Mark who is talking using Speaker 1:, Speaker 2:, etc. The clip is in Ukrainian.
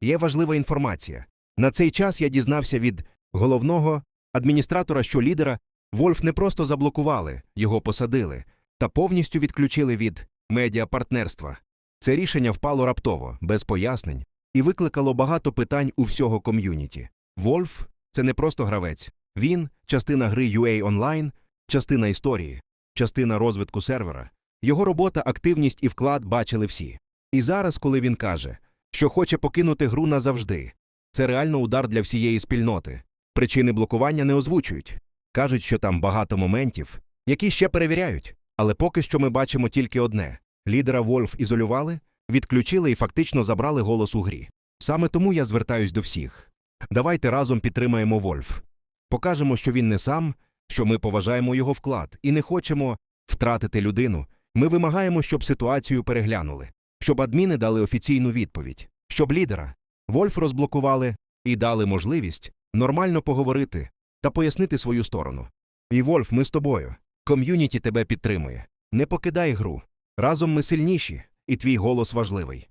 Speaker 1: Є важлива інформація. На цей час я дізнався від головного адміністратора, що лідера Вольф не просто заблокували, його посадили та повністю відключили від медіапартнерства. Це рішення впало раптово, без пояснень, і викликало багато питань у всього ком'юніті. Вольф це не просто гравець, він частина гри UA Online, частина історії, частина розвитку сервера. Його робота, активність і вклад бачили всі. І зараз, коли він каже, що хоче покинути гру назавжди, це реально удар для всієї спільноти. Причини блокування не озвучують. Кажуть, що там багато моментів, які ще перевіряють. Але поки що ми бачимо тільки одне: лідера Вольф ізолювали, відключили і фактично забрали голос у грі. Саме тому я звертаюсь до всіх. Давайте разом підтримаємо Вольф. Покажемо, що він не сам, що ми поважаємо його вклад і не хочемо втратити людину. Ми вимагаємо, щоб ситуацію переглянули, щоб адміни дали офіційну відповідь, щоб лідера Вольф розблокували і дали можливість нормально поговорити та пояснити свою сторону. І Вольф, ми з тобою. Ком'юніті тебе підтримує. Не покидай гру. Разом ми сильніші, і твій голос важливий.